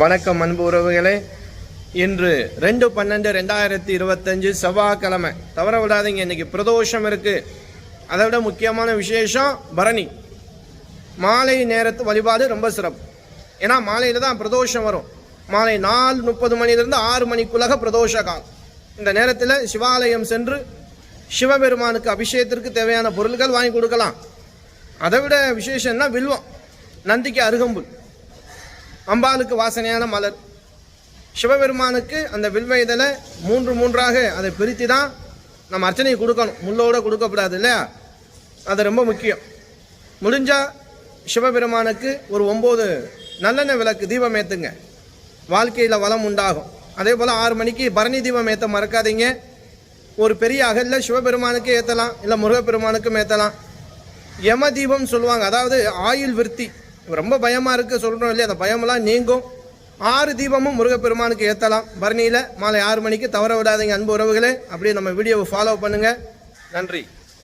வணக்கம் அன்பு உறவுகளே. இன்று ரெண்டு பன்னெண்டு ரெண்டாயிரத்தி இருபத்தஞ்சு செவ்வாய்க்கிழமை. தவற விடாதீங்க இன்னைக்கு பிரதோஷம் இருக்குது அதை விட முக்கியமான விசேஷம் பரணி. மாலை நேரத்து வழிபாடு ரொம்ப சிறப்பு. ஏன்னா மாலையில் தான் பிரதோஷம் வரும். மாலை நாலு முப்பது மணிலிருந்து ஆறு மணிக்குள்ளாக பிரதோஷ காலம். இந்த நேரத்தில் சிவாலயம் சென்று சிவபெருமானுக்கு அபிஷேகத்திற்கு தேவையான பொருட்கள் வாங்கி கொடுக்கலாம். அதை விட விசேஷம்னா வில்வம் நந்திக்கு அருகம்புல். அம்பாளுக்கு வாசனையான மலர். சிவபெருமானுக்கு அந்த வில்வ இதழை மூன்று மூன்றாக அதை பிரித்து தான் நம்ம அர்ச்சனையை கொடுக்கணும். முள்ளோடு கொடுக்கக்கூடாது இல்லையா? அது ரொம்ப முக்கியம். முடிஞ்சால் சிவபெருமானுக்கு ஒரு ஒம்பது நல்லெண்ணெய் விளக்கு தீபம் ஏற்றுங்க வாழ்க்கையில் வளம் உண்டாகும். அதே போல் ஆறு மணிக்கு பரணி தீபம் ஏற்ற மறக்காதீங்க. ஒரு பெரிய அகலில் சிவபெருமானுக்கு ஏற்றலாம் இல்லை முருகப்பெருமானுக்கும் ஏற்றலாம் யம தீபம் சொல்லுவாங்க. அதாவது ஆயுள் விருத்தி. ரொம்ப பயமாக இருக்குது சொல்கிறோம் இல்லையா? அந்த பயமெல்லாம் நீங்கும். ஆறு தீபமும் முருகப்பெருமானுக்கு ஏற்றலாம் பரணியில் மாலை ஆறு மணிக்கு தவற விடாதீங்க அன்பு உறவுகளே. அப்படியே நம்ம வீடியோவை ஃபாலோ பண்ணுங்கள் நன்றி.